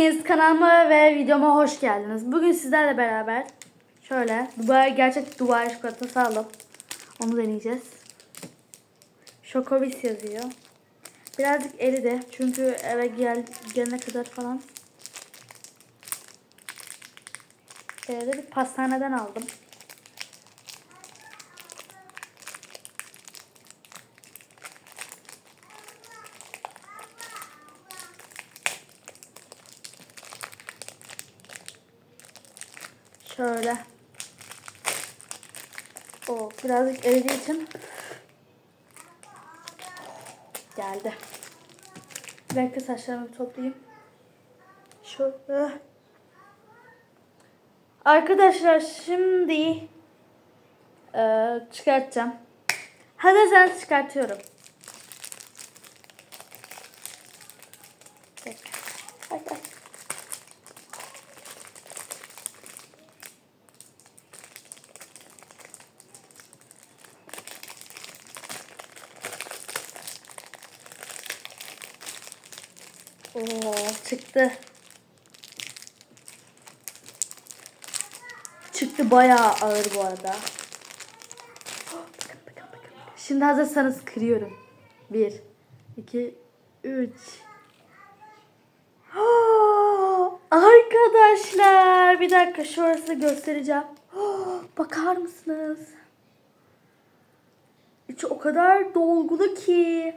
Kanalıma ve videoma hoş geldiniz. Bugün sizlerle beraber şöyle Dubai gerçek Dubai çikolatası alıp onu deneyeceğiz. Şokobis yazıyor. Birazcık eridi çünkü eve gel gelene kadar falan. Evde bir pastaneden aldım. Şöyle. O birazcık eridiği için geldi. Bir dakika saçlarımı toplayayım. Şöyle. Arkadaşlar şimdi e, çıkartacağım. Hazırsanız çıkartıyorum. Bir dakika. Oo, çıktı. Çıktı bayağı ağır bu arada. Şimdi hazırsanız kırıyorum. Bir, iki, üç. Arkadaşlar bir dakika şurası göstereceğim. Bakar mısınız? İçi o kadar dolgulu ki.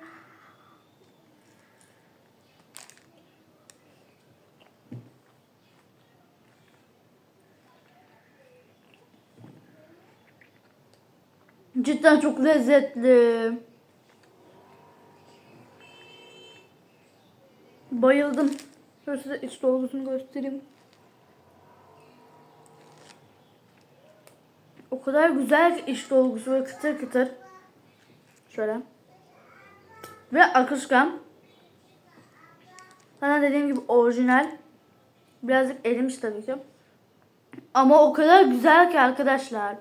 Cidden çok lezzetli. Bayıldım. Şöyle size iç dolgusunu göstereyim. O kadar güzel ki iç dolgusu ve kıtır kıtır. Şöyle. Ve akışkan. Sana dediğim gibi orijinal. Birazcık erimiş tabii ki. Ama o kadar güzel ki arkadaşlar.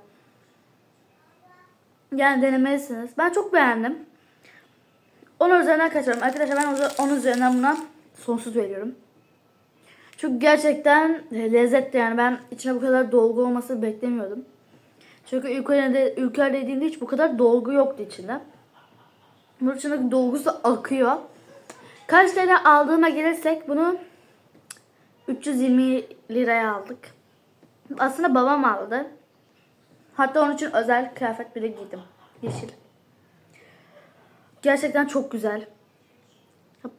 Yani denemelisiniz. Ben çok beğendim. Onun üzerinden kaçıyorum. Arkadaşlar ben o- onun üzerinden buna sonsuz veriyorum. Çünkü gerçekten lezzetli yani ben içine bu kadar dolgu olması beklemiyordum. Çünkü ülkelerde, ülkeler dediğimde hiç bu kadar dolgu yoktu içinde. Bunun içindeki dolgusu akıyor. Kaç lira aldığıma gelirsek bunu 320 liraya aldık. Aslında babam aldı. Hatta onun için özel kıyafet bile giydim. Yeşil. Gerçekten çok güzel.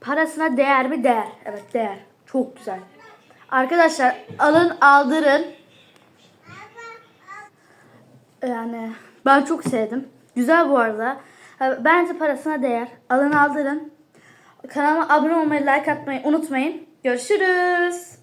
Parasına değer mi? Değer. Evet değer. Çok güzel. Arkadaşlar alın aldırın. Yani ben çok sevdim. Güzel bu arada. Bence parasına değer. Alın aldırın. Kanalıma abone olmayı, like atmayı unutmayın. Görüşürüz.